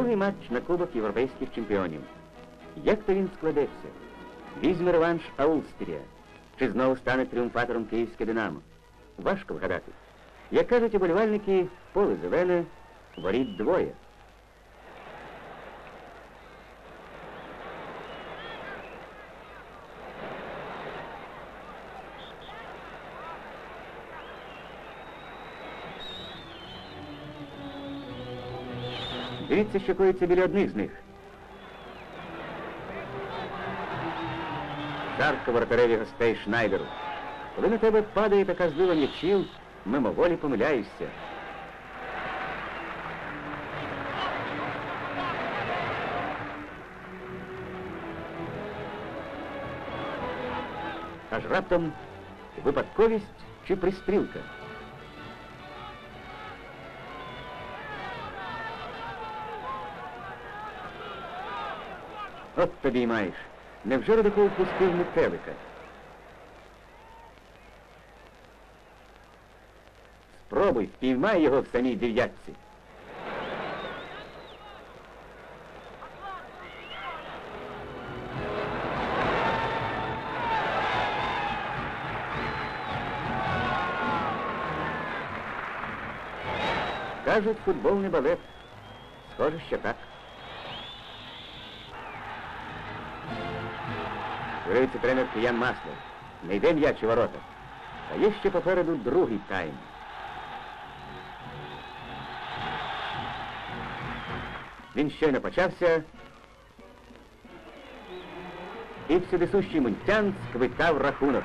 матч на Кубок Європейських чемпіонів. Як то він складеться? Візьме реванш Аулстрія. Чи знову стане тріумфатором київське Динамо? Важко вгадати. Як кажуть оболівальники, поле зелене, воріт двоє. Дивіться, що коїться біля одних з них. Жарко воротареві гостей Шнайдеру. Коли на тебе падає така злива м'ячів, мимоволі помиляєшся. Аж раптом випадковість чи пристрілка. От тобі й маєш. Невже Рудаков пустив метелика? Спробуй, впіймай його в самій дев'ятці. Кажуть, футбол не балет. Схоже, що так. Дивиться тренер Киян Маслер. Не йде м'яч ворота. А є ще попереду другий тайм. Він щойно почався. І всюдисущий мунтян сквитав рахунок.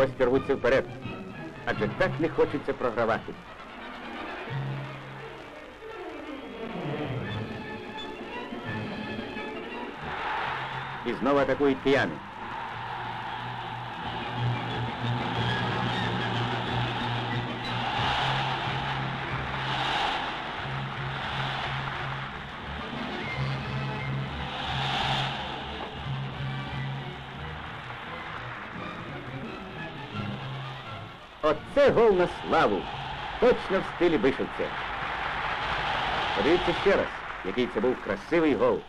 Гості рвуться вперед. Адже так не хочеться програвати. І знову атакують кияни. Оце гол на славу. Точно в стилі Бишевця. Подивіться ще раз, який це був красивий гол.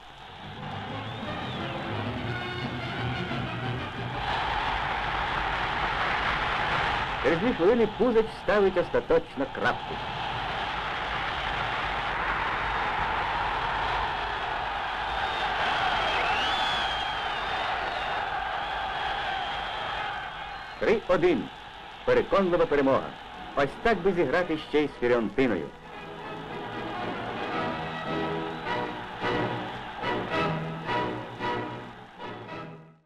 Через дві хвилини Пузач ставить остаточно крапку. Три-один. Переконлива перемога. Ось так би зіграти ще й з Фіорентиною.